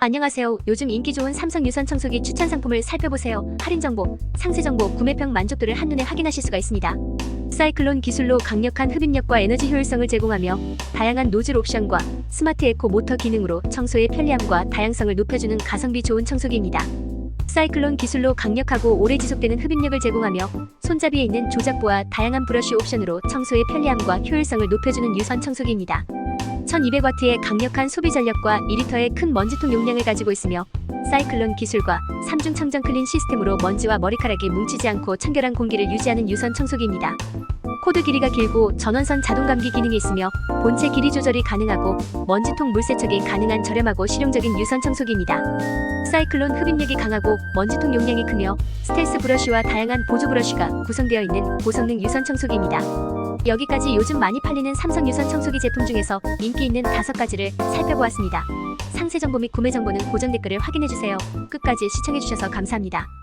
안녕하세요. 요즘 인기 좋은 삼성 유선 청소기 추천 상품을 살펴보세요. 할인 정보, 상세 정보, 구매평 만족도를 한눈에 확인하실 수가 있습니다. 사이클론 기술로 강력한 흡입력과 에너지 효율성을 제공하며 다양한 노즐 옵션과 스마트 에코 모터 기능으로 청소의 편리함과 다양성을 높여주는 가성비 좋은 청소기입니다. 사이클론 기술로 강력하고 오래 지속되는 흡입력을 제공하며 손잡이에 있는 조작부와 다양한 브러쉬 옵션으로 청소의 편리함과 효율성을 높여주는 유선 청소기입니다. 1200W의 강력한 소비 전력과 2리터의 큰 먼지통 용량을 가지고 있으며 사이클론 기술과 3중 청정 클린 시스템으로 먼지와 머리카락이 뭉치지 않고 청결한 공기를 유지하는 유선 청소기입니다. 코드 길이가 길고 전원선 자동 감기 기능이 있으며 본체 길이 조절이 가능하고 먼지통 물 세척이 가능한 저렴하고 실용적인 유선 청소기입니다. 사이클론 흡입력이 강하고 먼지통 용량이 크며 스텔스 브러쉬와 다양한 보조 브러쉬가 구성되어 있는 고성능 유선 청소기입니다. 여기까지 요즘 많이 팔리는 삼성 유선 청소기 제품 중에서 인기 있는 다섯 가지를 살펴보았습니다. 상세 정보 및 구매 정보는 고정 댓글을 확인해 주세요. 끝까지 시청해 주셔서 감사합니다.